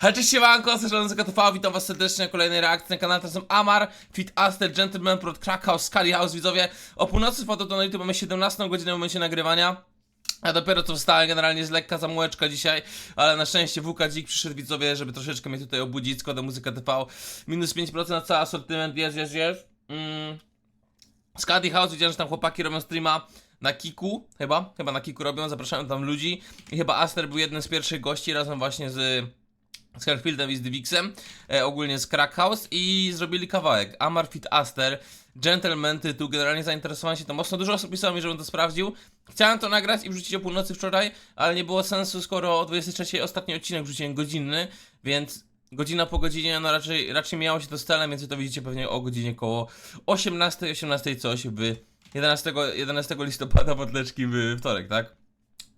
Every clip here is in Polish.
Hej, cześć siemanko, Słyszałem TV, witam was serdecznie na kolejnej reakcji na kanale, teraz Amar, Fit Aster, Gentleman, Prot, Krakow, Scully House, widzowie. O północy wpadł to na YouTube, mamy 17 godzinę w momencie nagrywania. Ja dopiero co wstałem, generalnie z lekka zamułeczka dzisiaj, ale na szczęście WK Dzik przyszedł widzowie, żeby troszeczkę mnie tutaj obudzić, składam muzyka TV, minus 5% na cały asortyment, jest, jest, jest. Mm. Scuddy House, widziałem, że tam chłopaki robią streama na Kiku, chyba, chyba na Kiku robią, zapraszają tam ludzi i chyba Aster był jednym z pierwszych gości razem właśnie z z Herfieldem i z Divixem, e, ogólnie z Crack House i zrobili kawałek Amar Fit Aster, Gentleman tytuł, generalnie zainteresowałem się to mocno, dużo osób pisało mi, żebym to sprawdził. Chciałem to nagrać i wrzucić o północy wczoraj, ale nie było sensu, skoro o 23 ostatni odcinek wrzuciłem godzinny, więc godzina po godzinie, no raczej, raczej miało się to z celem, więc to widzicie pewnie o godzinie koło 18, 18 coś w 11, 11 listopada podleczki w wtorek, tak?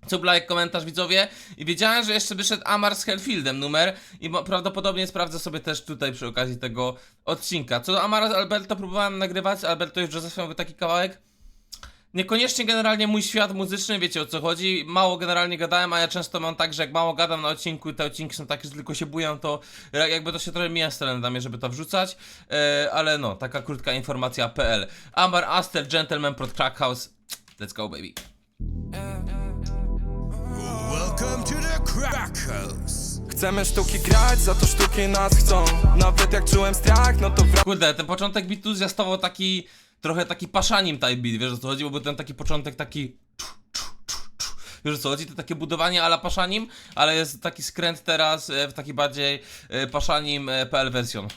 Sub like, komentarz widzowie i wiedziałem, że jeszcze wyszedł Amar z Hellfieldem numer i prawdopodobnie sprawdzę sobie też tutaj przy okazji tego odcinka. Co do Amara z Alberto próbowałem nagrywać, Alberto już Joseph miał taki kawałek. Niekoniecznie generalnie mój świat muzyczny, wiecie o co chodzi, mało generalnie gadałem, a ja często mam tak, że jak mało gadam na odcinku i te odcinki są takie, że tylko się bują, to ja- jakby to się trochę mija z żeby to wrzucać, e, ale no, taka krótka informacja.pl Amar Aster, Gentleman, Prot Crack House, let's go baby. Welcome to the Crack House. Chcemy sztuki grać, za to sztuki nas chcą Nawet jak czułem strach, no to wracam Kurde, ten początek bitu zwiastował taki trochę taki paszanim type beat, wiesz o co chodzi, bo był ten taki początek taki Wiesz o co chodzi? To takie budowanie ala paszanim, ale jest taki skręt teraz e, w taki bardziej e, paszanim e, PL wersjon.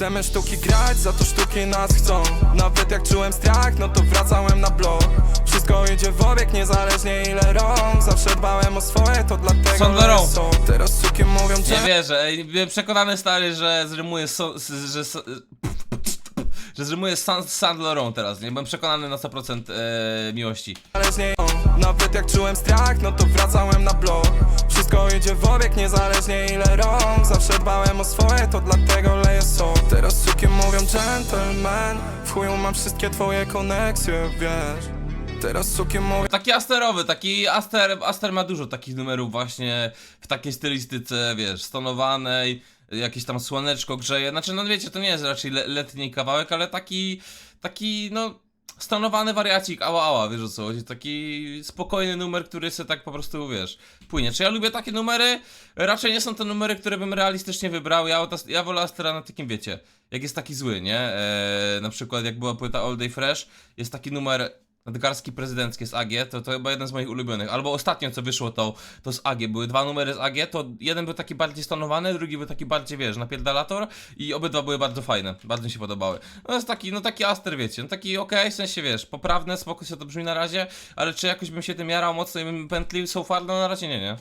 Chcemy sztuki grać, za to sztuki nas chcą Nawet jak czułem strach, no to wracałem na blok Wszystko idzie w obieg, niezależnie ile rąk Zawsze dbałem o swoje, to dlatego Są dla rąk. są Teraz suki mówią, Nie że wierzę, ej, byłem przekonany stary, że zrymuje so, że, so, że zrymuje San, Saint Laurent teraz, nie? Byłem przekonany na 100% e, miłości. Nawet jak czułem strach, no to wracałem na blok Idzie w obieg, niezależnie ile rąk. Zawsze dbałem o swoje, to dlatego leję są Teraz mówią gentleman W chuju mam wszystkie twoje koneksje, wiesz. Teraz mówią Taki asterowy, taki Aster, Aster ma dużo takich numerów właśnie w takiej stylistyce, wiesz, stonowanej, jakieś tam słoneczko grzeje, znaczy no wiecie, to nie jest raczej le letni kawałek, ale taki, taki no stonowany wariacik, ała ała, wiesz o co chodzi, taki spokojny numer, który sobie tak po prostu, wiesz, płynie. Czy ja lubię takie numery? Raczej nie są to numery, które bym realistycznie wybrał, ja, ja wolę Astera na takim, wiecie, jak jest taki zły, nie? Eee, na przykład jak była płyta All Day Fresh, jest taki numer Nadgarski prezydenckie z AG, to, to chyba jeden z moich ulubionych. Albo ostatnio co wyszło to, to z AG. Były dwa numery z AG, to jeden był taki bardziej stonowany, drugi był taki bardziej, wiesz, napierdalator i obydwa były bardzo fajne, bardzo mi się podobały. No jest taki, no taki Aster, wiecie, no taki okej, w sensie, wiesz, poprawne, spoko się to brzmi na razie, ale czy jakoś bym się tym jarał mocno i bym pętlił so far, no na razie nie, nie.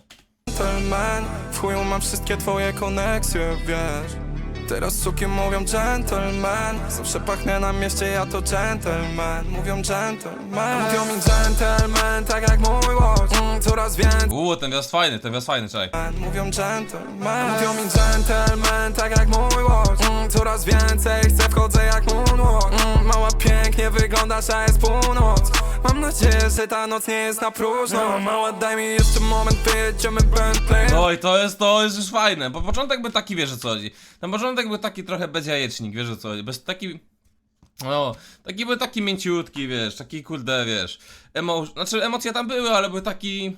W chuju mam wszystkie twoje koneksje, wiesz Teraz suki mówią gentleman. Zawsze pachnę na mieście, ja to gentleman. Mówią gentleman. Mówią mi gentleman, tak jak mój watch mm, Coraz więcej. Uuu, ten wjazd fajny, ten wjazd fajny, czekaj. Mówią gentleman. Mówią mi gentleman, tak jak mój watch mm, Coraz więcej, chcę wchodzę jak moonwalk. Mm, Mała pięknie wyglądasz, a jest północ Mam nadzieję, że ta noc nie jest na próżno. Mała daj mi jeszcze moment, wyjedziemy Bentley. No i to jest, to jest już fajne, bo początek był taki, wiesz o co chodzi. Ten początek był taki trochę bezjajecznik, wiesz o co chodzi, bez taki... No, taki był taki mięciutki, wiesz, taki kurde, wiesz, emo... znaczy emocje tam były, ale był taki...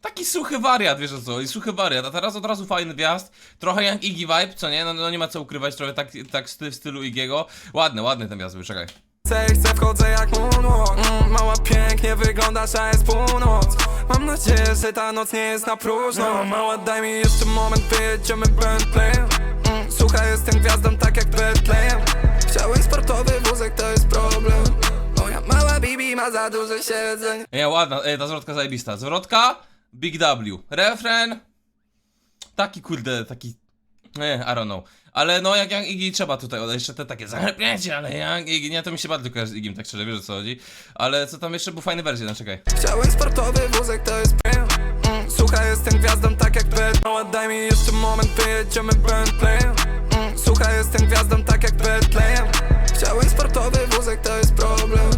Taki suchy wariat, wiesz co, i suchy wariat, a teraz od razu fajny wjazd, trochę jak Iggy vibe, co nie, no, no nie ma co ukrywać, trochę tak, tak w stylu Iggy'ego, ładny, ładny ten wjazd był, czekaj. Chcę, chcę, wchodzę jak moonwalk. Mm, Mała pięknie wyglądasz, a jest północ. Mam nadzieję, że ta noc nie jest na próżno. Mała daj mi jeszcze moment, wyjedziemy Bentley mm, Słuchaj, jestem gwiazdą tak jak Bethlehem Chciałem sportowy wózek, to jest problem. Moja mała Bibi ma za duże siedzenie Nie, ładna, ej, ta zwrotka zajebista, zwrotka, Big W, refren, taki kurde, taki, nie, I don't know. Ale no, jak Young Iggy trzeba tutaj jeszcze te takie zachępnięcie, ale Young Iggy, nie, to mi się bardzo kojarzy z Iggym, tak szczerze, wiesz o co chodzi. Ale co tam jeszcze, był fajny wersji, no czekaj. Chciałem sportowy wózek, to jest mm, Słuchaj, jestem gwiazdą tak jak Mała daj mi jeszcze moment, wyjedziemy Bentley mm, Słuchaj, jestem gwiazdą tak jak Chciałem sportowy wózek, to jest problem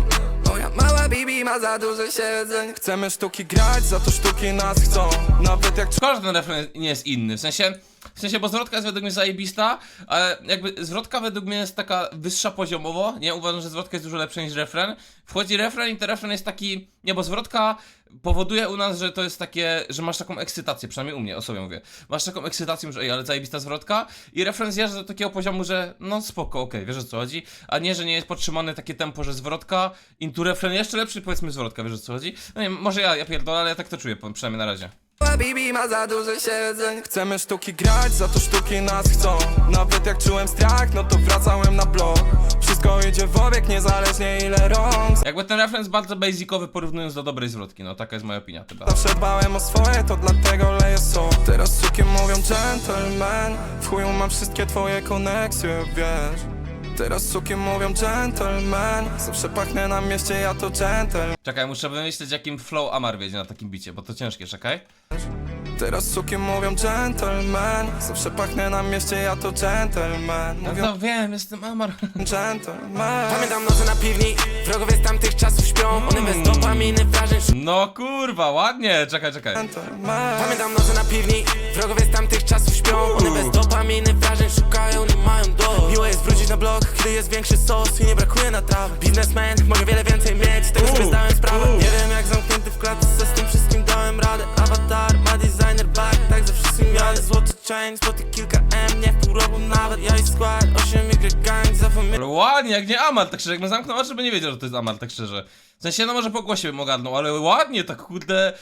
Moja mała Bibi baby ma za duże siedzeń Chcemy sztuki grać, za to sztuki nas chcą Nawet jak ten refren nie jest inny, w sensie, w sensie, bo zwrotka jest według mnie zajebista, ale jakby zwrotka według mnie jest taka wyższa poziomowo, nie? Uważam, że zwrotka jest dużo lepsza niż refren. Wchodzi refren i ten refren jest taki, nie, bo zwrotka powoduje u nas, że to jest takie, że masz taką ekscytację, przynajmniej u mnie, o sobie mówię. Masz taką ekscytację, że ej, ale zajebista zwrotka i refren zjeżdża do takiego poziomu, że no spoko, okej, wiesz o co chodzi, a nie, że nie jest podtrzymane takie tempo, że zwrotka, into refren jeszcze lepszy, powiedzmy zwrotka, wiesz o co chodzi? No nie, może ja, ja pierdolę, ale ja tak to czuję, przynajmniej na razie. Baby ma za duże siedzeń. Chcemy sztuki grać, za to sztuki nas chcą. Nawet jak czułem strach, no to wracałem na blok. Wszystko idzie w obieg, niezależnie ile rąk. Jakby ten referenc bardzo basicowy porównując do dobrej zwrotki, no taka jest moja opinia chyba. Zawsze dbałem o swoje, to dlatego leję są Teraz suki mówią gentleman. W chuju mam wszystkie twoje koneksje, wiesz Teraz suki mówią gentleman Zawsze pachnę na mieście, ja to gentleman Czekaj, muszę wymyślić jakim flow Amar wiedzie na takim bicie, bo to ciężkie, czekaj. Teraz suki mówią gentleman. Zawsze pachnę na mieście, ja to gentleman. No Mówią to wiem, jestem Amar. gentleman. Pamiętam noce na piwni, wrogowie z tamtych czasów śpią. One bez dopaminy wrażeń No kurwa, ładnie, czekaj, czekaj. Gentleman. Pamiętam noce na piwni, wrogowie z tamtych czasów śpią. One bez dopaminy wrażeń szukają, nie mają do Miło jest wrócić na blok, gdy jest większy sos i nie brakuje na trawę Biznesmen, mogę wiele więcej mieć, z tego sobie zdałem sprawę Nie wiem jak zamknięty w klatce, z tym wszystkim dałem radę Avatar, ma designer bag, tak ze wszystkim jadę Złoty chain, złoty kilka M, nie w pół roku nawet Ja i skład, 8Y gang, zapomniałem Ale ładnie, jak nie Amar, tak szczerze, jakbym zamknął oczy, by nie wiedział, że to jest Amar, tak szczerze. W sensie, no może po głosie bym ogarnął, ale ładnie, tak kurde,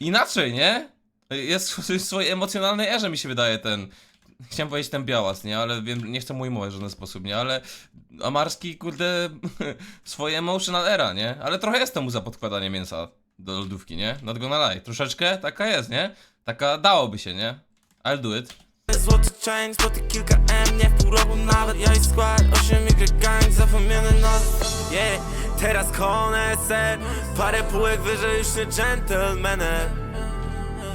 inaczej, nie? Jest w swojej emocjonalnej erze, mi się wydaje, ten... Chciałem powiedzieć ten białas, nie? Ale wiem, nie chcę mu ujmować w żaden sposób, nie? Ale Amarski, kurde, swoje emotional era, nie? Ale trochę jest temu za podkładanie mięsa do lodówki, nie? Not gonna lie. Troszeczkę taka jest, nie? Taka dałoby się, nie? I'll do it. Złoty chain, złoty kilka M, nie w pół roku nawet Ja i skład, 8Y gang, zapomniany Yeah, teraz koneser Parę półek wyżej, już nie gentlemaner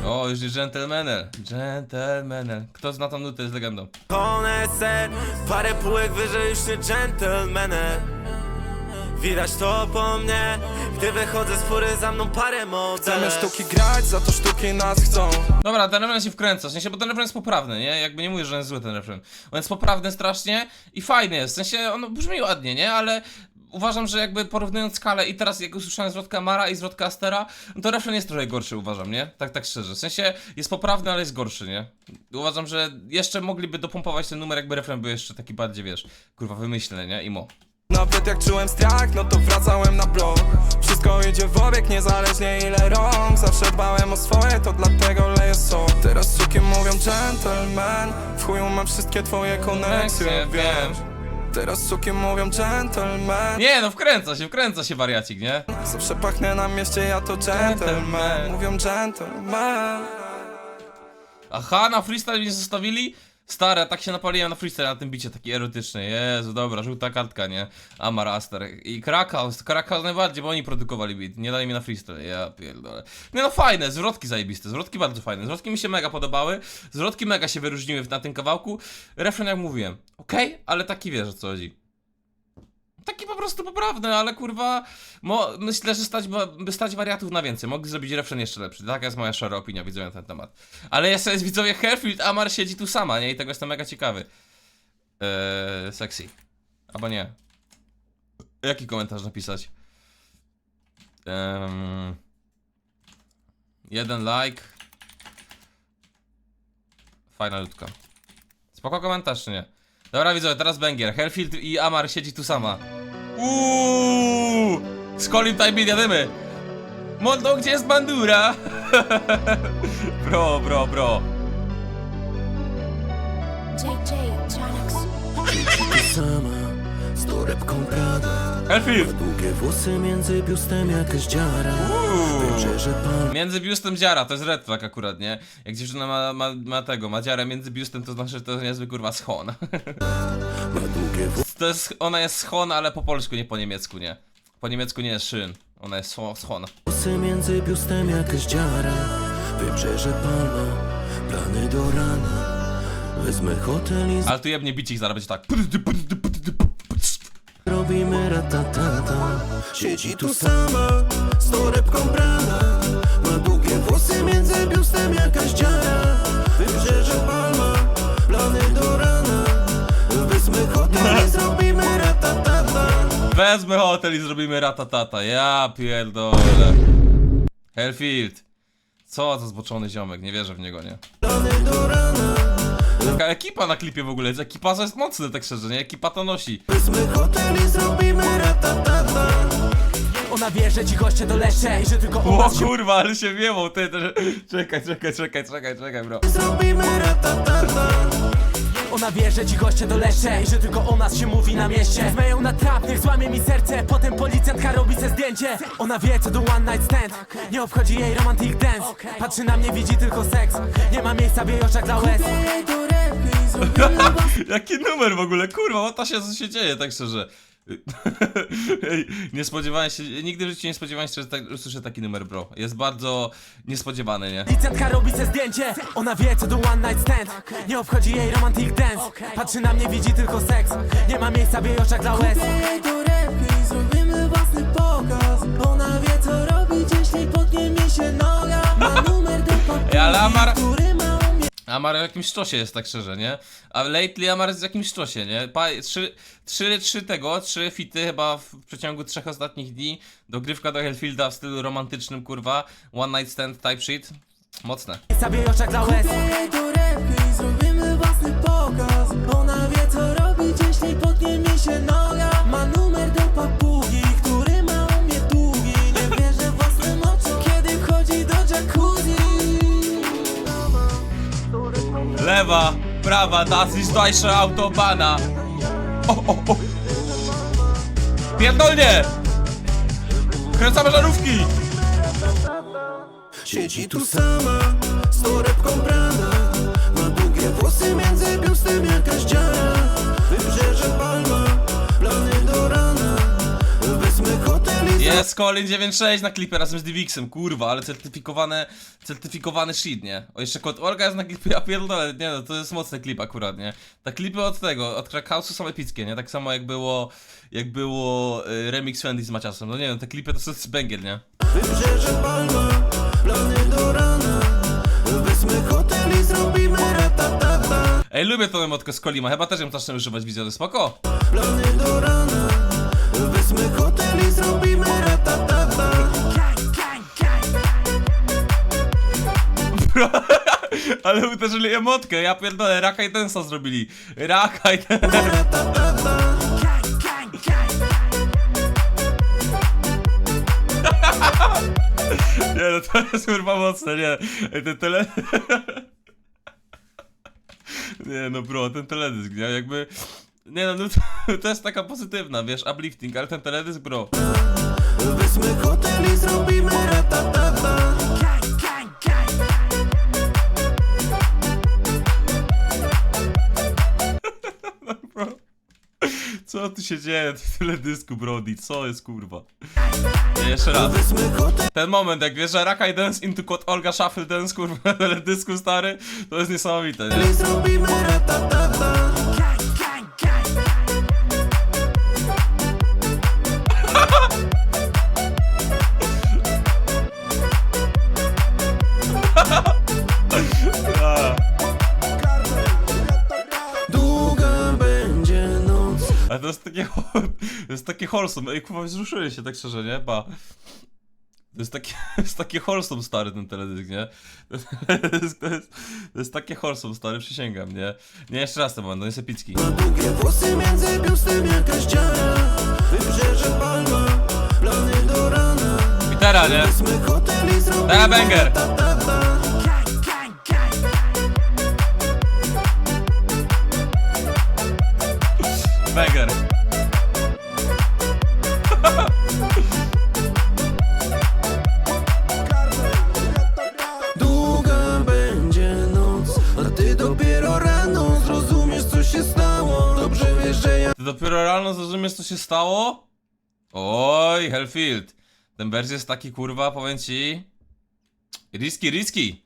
O, już jest gentlemaner. Gentlemaner. Kto zna tą nutę, jest legendą. Koneser, parę półek wyżej, już nie gentlemaner Widać to po mnie, gdy wychodzę z fury za mną parę Chcemy sztuki grać, za to sztuki nas chcą Dobra, ten refren się wkręca, w sensie, bo ten refren jest poprawny, nie? Jakby nie mówię, że on jest zły ten refren. On jest poprawny strasznie i fajny jest, w sensie, on brzmi ładnie, nie? Ale uważam, że jakby porównując skalę i teraz jak usłyszałem zwrotka Mara i zwrotka Astera, no to refren jest trochę gorszy, uważam, nie? Tak, tak szczerze. W sensie, jest poprawny, ale jest gorszy, nie? Uważam, że jeszcze mogliby dopompować ten numer, jakby refren był jeszcze taki bardziej, wiesz, kurwa, wymyślny, nie? Imo. Nawet jak czułem strach, no to wracałem na blok. Wszystko idzie w obieg, niezależnie ile rąk. Zawsze dbałem o swoje, to dlatego leję są Teraz suki mówią gentleman W chuju mam wszystkie twoje koneksje, wiem. Teraz suki mówią gentleman. Nie, no wkręca się, wkręca się wariacik, nie? Zawsze pachnę na mieście, ja to gentleman. Mówią gentleman. Aha, na freestyle mnie zostawili? Stare, tak się napaliłem na freestyle na tym bicie, taki erotyczny. Jezu, dobra, żółta kartka, nie? Amar Aster. I Krakow, Krakow najbardziej, bo oni produkowali beat. Nie dali mi na freestyle, ja pierdolę. Nie no, fajne, zwrotki zajebiste, zwrotki bardzo fajne. Zwrotki mi się mega podobały, zwrotki mega się wyróżniły na tym kawałku. Refren jak mówiłem, okej, ale taki wiesz o co chodzi. Taki po prostu poprawny, ale kurwa, mo, myślę, że stać, by stać wariatów na więcej. Mogli zrobić refren jeszcze lepszy. Taka jest moja szara opinia, widzowie, na ten temat. Ale jest, jest widzowie, Herfield Amar siedzi tu sama, nie? I tego jestem mega ciekawy. Eee, sexy. Albo nie. Jaki komentarz napisać? Ehm, jeden like. Fajna ludka. Spoko komentarz, czy nie? Dobra widzowie, teraz Bengier. Herfield i Amar siedzi tu sama. Uuuu! Z Colin Time jadymy! Mondo, gdzie jest bandura? bro, bro, bro. JJ Jonix. torebką Prada Herfield! Długie włosy między biustem jakaś dziara Wybrzeże palm Między biustem dziara, to jest red flag akurat, nie? Jak dziewczyna ma, ma, ma tego, ma dziarę między biustem, to znaczy, że to jest niezły kurwa schon. Ma długie to jest, ona jest schon, ale po polsku, nie po niemiecku, nie? Po niemiecku nie jest szyn, ona jest scho- schon. włosy między biustem jakaś dziara Wybrzeże palma Plany do rana Wezmę hotel i Ale tu jebnie bicik zaraz będzie tak. Robimy ratatata Siedzi tu sama Z torebką brana Ma długie włosy między biustem jakaś dziara Wybrzeże Palma Plany do rana Wyspmy hotel i zrobimy ratatata Wezmę hotel i zrobimy ratatata. Ja pierdolę. Hellfield. Co za zboczony ziomek, nie wierzę w niego, nie? Plany do rana Taka ekipa na klipie w ogóle, ekipa to jest mocny, tak szczerze, nie? Ekipa to nosi. Wyspmy hotel i zrobimy ratatata Ona wie, że ci goście dolecze i że tylko o O nas się kurwa, ale się wiewał, ty, ty, czekaj, czekaj, czekaj, czekaj, czekaj, bro. Zrobimy ratatata Ona wie, że ci goście dolecze i że tylko o nas się mówi na mieście. Wezmę ją na trap, niech złamie mi serce Potem policjantka robi se zdjęcie. Ona wie co to one night stand. Nie obchodzi jej romantic dance. Patrzy na mnie, widzi tylko seks. Nie ma miejsca w jej oczach dla łez Jaki numer w ogóle, kurwa, what się, co się dzieje, tak szczerze. Ej, nie spodziewałem się, nigdy w życiu nie spodziewałem się, że tak, usłyszę taki numer, bro. Jest bardzo niespodziewany, nie? Policjantka robi se zdjęcie. Ona wie co to one night stand. Nie obchodzi jej romantic dance. Patrzy na mnie, widzi tylko seks. Nie ma miejsca w jej oczach dla łez jej torebkę i zrobimy własny pokaz. Ona wie co robić, jeśli potnie mi się noga. Ma numer do papugi, Ej, Amar w jakimś szczosie jest, tak szczerze, nie? A lately Amar jest w jakimś szczosie, nie? Pa, trzy, trzy, trzy tego, trzy fity chyba w przeciągu trzech ostatnich dni. Dogrywka do Hellfielda w stylu romantycznym, kurwa. One night stand type shit. Mocne. Jej oczach dla łez jej torebkę i zrobimy własny pokaz Ona wie co robić, jeśli potnie mi się noga Lewa, prawa, das ist deutsche o. Pierdolnie! Kręcamy żarówki! Siedzi tu sama Z torebką brana Ma długie włosy między biustem jakaś dziara Jest Colin 96 na klipie razem z Divixem, kurwa, ale certyfikowane, certyfikowany shit, nie? O, jeszcze kod Orga jest na klipie, ja pierdolę, nie no, to jest mocny klip akurat, nie? Ta klipy od tego, od Crackhouse'u są epickie, nie? Tak samo jak było, jak było y, remix Fendi z Maciasem, no nie wiem, te klipy to jest banger, nie? Wybrzeże Palma Plany do rana Wyspmy hotel i zrobimy ratatata Ej, lubię tą emotkę z Kolima, chyba też ją zacznę używać widzowie, spoko? Plany do rana Wyspmy hotel i zrobimy Ale uderzyli emotkę, ja pierdolę, Raka i Densa zrobili. Raka i. Ratatata Nie no, to jest kurwa mocne, nie. Ej, ten tele... Nie no bro, ten teledysk, nie? Jakby... Nie no, no to, to jest taka pozytywna, wiesz, uplifting, ale ten teledysk, bro. Wyspmy hotel i zrobimy ratatata Co tu się dzieje w teledysku, brody? Co jest kurwa? Nie, jeszcze raz. Ten moment, jak wiesz, że Rakaj Dance into Kod Olga Shuffle Dance, kurwa, teledysku stary, to jest niesamowite, nie? i zrobimy ratatata jest takie, to jest takie wholesome, ej kurwa, wzruszyłem się tak szczerze, nie? Ba. To jest takie, to jest takie wholesome stary ten teledysk, nie? To jest, to jest, to jest takie wholesome stary, przysięgam, nie? Nie, jeszcze raz ten moment, on jest epicki. Ma długie włosy między biustem jakaś dziara Wybrzeże Palma Plany do rana I teraz, nie? Wyspmy hotel i zrobimy Teraz banger! Banger. Długa będzie noc, a ty dopiero rano zrozumiesz co się stało Dobrze wiesz, że ja Ty dopiero rano zrozumiesz, co się stało? Oj, Hellfield. Ten wers jest taki, kurwa, powiem ci... Riski, riski.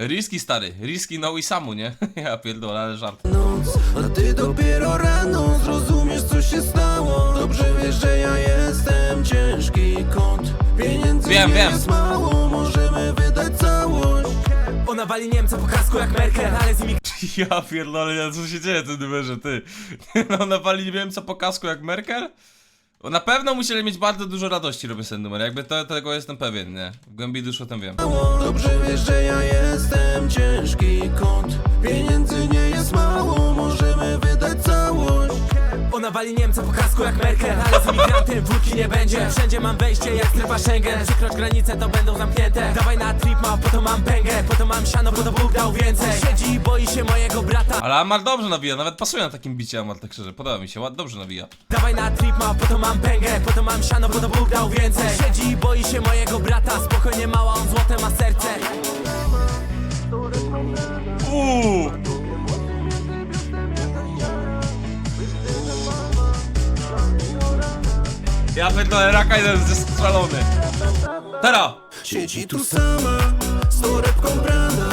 Riski, stary. Riski no i samu, nie? Ja pierdolę, ale żart. no noc A ty dopiero rano zrozumiesz co się stało Dobrze wiesz, że ja jestem ciężki kot Pieniędzy Wiem, nie wiem. jest mało, możemy wydać całość Ona wali Niemca po kasku jak Merkel Ale z nimi Ja pierdolę, co się dzieje w tym numerze, ty? No napali nie wiem co po kasku jak Merkel? Bo Na pewno musieli mieć bardzo dużo radości robiąc ten numer, jakby to, tego jestem pewien, nie? W głębi duszy o tym wiem. Dobrze wiesz, że ja jestem ciężki kot Pieniędzy nie jest mało, możemy wydać całość Ona wali Niemca po kasku jak Merkel Ale z imigrantem wódki nie będzie. Wszędzie mam wejście jak strefa Schengen. Przykrocz granice to będą zamknięte. Dawaj na trip ma, po to mam pęgę. Po to mam siano, po to Bóg dał więcej. Siedzi i boi się mojego brata. Ale Amar dobrze nawija, nawet pasuje na takim bicie Amar, tak szczerze, podoba mi się, ład, dobrze nawija. Dawaj na trip ma, po to mam pęgę. Po to mam siano, po to Bóg dał więcej. Siedzi i boi się mojego brata. Spokojnie mała, on złote ma serce. Uuu! Ja pierdolę, raka jeden zestrzelony. Teraz! Siedzi tu sama, z torebką brana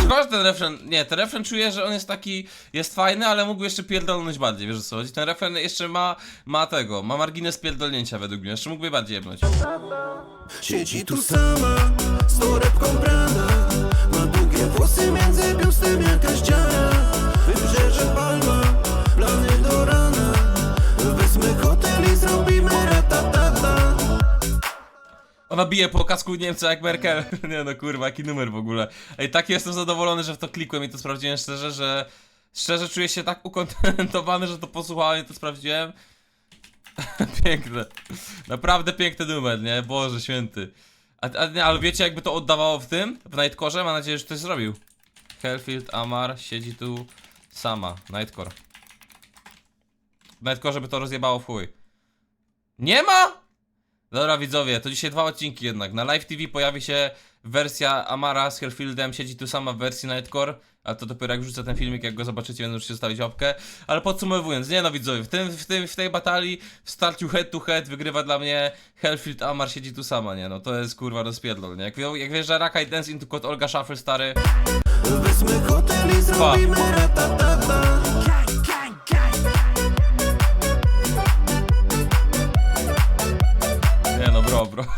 Szkoda, że ten refren, nie, ten refren czuję, że on jest taki, jest fajny, ale mógł jeszcze pierdolnąć bardziej, wiesz o co chodzi? Ten refren jeszcze ma, ma tego, ma margines pierdolnięcia według mnie, jeszcze mógłby bardziej jebnąć. Siedzi tu sama, z torebką brana Ma długie włosy między biustem jakaś dziara Ona bije po kasku Niemca jak Merkel. Nie no kurwa, jaki numer w ogóle. Ej, tak jestem zadowolony, że w to klikłem i to sprawdziłem szczerze, że... Szczerze czuję się tak ukontentowany, że to posłuchałem i to sprawdziłem. Piękne. Naprawdę piękny numer, nie? Boże święty. A, a, nie, ale wiecie jakby to oddawało w tym? W Nightcore? Mam nadzieję, że ktoś zrobił. Hellfield, Amar, siedzi tu sama. Nightcore. W Nightcore by to rozjebało w chuj. Nie ma? Dobra widzowie, to dzisiaj dwa odcinki jednak. Na Live TV pojawi się wersja Amara z Hellfieldem, siedzi tu sama w wersji Nightcore, ale to dopiero jak wrzucę ten filmik, jak go zobaczycie, będę musiał zostawić łapkę. Ale podsumowując, nie no widzowie, w, tym, w, tym, w tej batalii, w starciu head to head wygrywa dla mnie Hellfield Amar siedzi tu sama, nie no, to jest kurwa rozpierdol, nie? Jak, jak wiesz, że Raka i Dance into Code Olga Shuffle stary, Wezmę hotel i zrobimy ratatata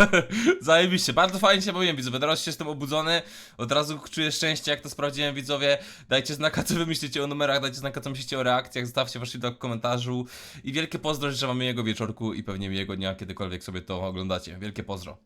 Zajebiście, bardzo fajnie się bawiłem, widzowie. Teraz się jestem obudzony. Od razu czuję szczęście, jak to sprawdziłem, widzowie. Dajcie znaka, co wy myślicie o numerach, dajcie znaka, co myślicie o reakcjach, zostawcie wasz feedback w komentarzu. I wielkie pozdro, życzę wam miłego wieczorku i pewnie miłego dnia, kiedykolwiek sobie to oglądacie. Wielkie pozdro.